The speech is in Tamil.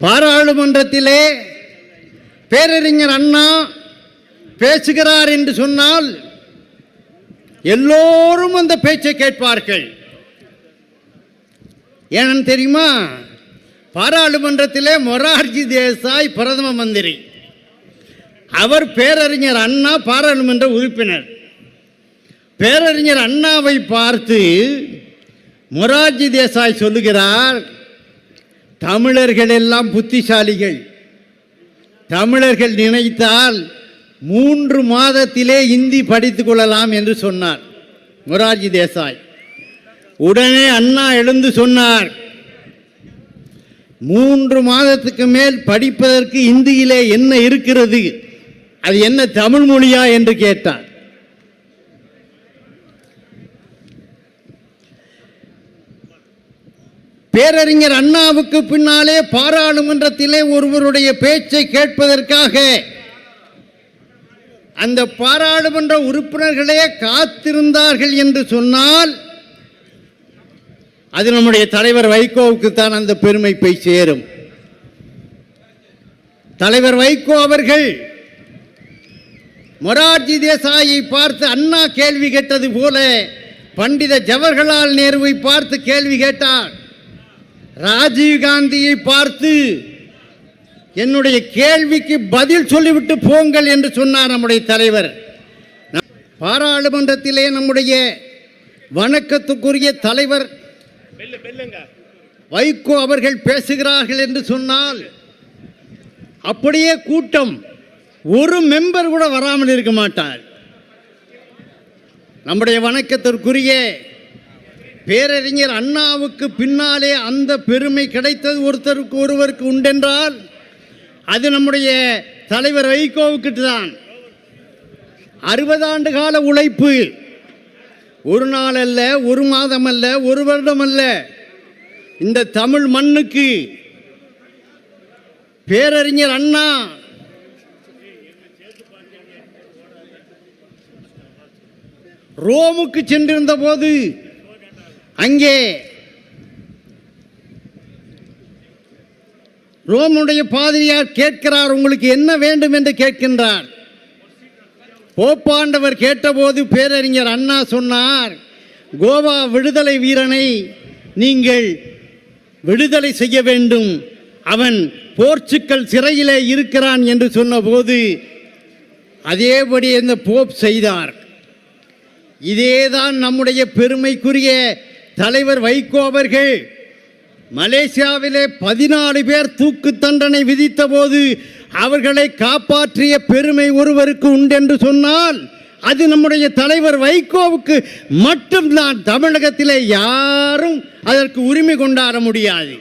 பாராளுமன்றத்திலே பேரறிஞர் அண்ணா பேசுகிறார் என்று சொன்னால் எல்லோரும் அந்த பேச்சை கேட்பார்கள். ஏன்னு தெரியுமா? பாராளுமன்றத்திலே மொரார்ஜி தேசாய் பிரதம மந்திரி. அவர் பேரறிஞர் அண்ணா பாராளுமன்ற உறுப்பினர். பேரறிஞர் அண்ணாவை பார்த்து மொரார்ஜி தேசாய் சொல்லுகிறார் தமிழர்கள் எல்லாம் புத்திசாலிகள். தமிழர்கள் நினைத்தால் மூன்று மாதத்திலே இந்தி படித்துக் கொள்ளலாம் என்று சொன்னார். மொரார்ஜி தேசாய். உடனே அண்ணா எழுந்து சொன்னார் மூன்று மாதத்துக்கு மேல் படிப்பதற்கு இந்தியிலே என்ன இருக்கிறது? அது என்ன தமிழ் மொழியா? என்று கேட்டார். பேரறிஞர் அண்ணாவுக்கு பின்னாலே பாராளுமன்றத்திலே ஒருவருடைய பேச்சை கேட்பதற்காக அந்த பாராளுமன்ற உறுப்பினர்களே காத்திருந்தார்கள் என்று சொன்னால் அது நம்முடைய தலைவர் வைகோவுக்கு தான் அந்த பெருமை போய் சேரும். தலைவர் வைகோ அவர்கள் மொரார்ஜி தேசாயை பார்த்து அண்ணா கேள்வி கேட்டது போல பண்டித ஜவஹர்லால் நேருவை பார்த்து கேள்வி கேட்டார். ராஜீவ் காந்தியை பார்த்து என்னுடைய கேள்விக்கு பதில் சொல்லிவிட்டு போங்கள் என்று சொன்னார் நம்முடைய தலைவர். நம் பாராளுமன்றத்திலே நம்முடைய வணக்கத்துக்குரிய தலைவர் வைகோ அவர்கள் பேசுகிறார்கள் என்று சொன்னால் அப்படியே கூட்டம் ஒரு மெம்பர் கூட வராமல் இருக்க மாட்டார். நம்முடைய வணக்கத்திற்குரிய பேரறிஞர் அண்ணாவுக்கு பின்னாலே அந்த பெருமை கிடைத்தது ஒருத்தருக்கு ஒருவருக்கு உண்டென்றால் அது நம்முடைய தலைவர் வைகோவுக்கிட்டு தான். அறுபது ஆண்டு கால உழைப்பு. ஒரு நாள் அல்ல ஒரு மாதம் அல்ல ஒரு வருடம் அல்ல. இந்த தமிழ் மண்ணுக்கு பேரறிஞர் அண்ணா ரோமுக்கு சென்றிருந்த போது அங்கே ரோமுடைய பாதிரியார் கேட்கிறார் உங்களுக்கு என்ன வேண்டும் என்று? கேட்கின்றார். போப்பாண்டவர் கேட்டபோது பேரறிஞர் அண்ணா சொன்னார் கோவா விடுதலை வீரனை நீங்கள் விடுதலை செய்ய வேண்டும். அவன் போர்ச்சுக்கல் சிறையிலே இருக்கிறான் என்று சொன்னபோது அதேபடி இந்த போப் செய்தார். இதேதான் நம்முடைய பெருமைக்குரிய தலைவர் வைகோ அவர்கள் மலேசியாவிலே பதினாலு பேர் தூக்கு தண்டனை விதித்த போது அவர்களை காப்பாற்றிய பெருமை ஒருவருக்கு உண்டென்று சொன்னால் அது நம்முடைய தலைவர் வைகோவுக்கு மட்டும்தான். தமிழகத்திலே யாரும் அதற்கு உரிமை கொண்டாட முடியாது.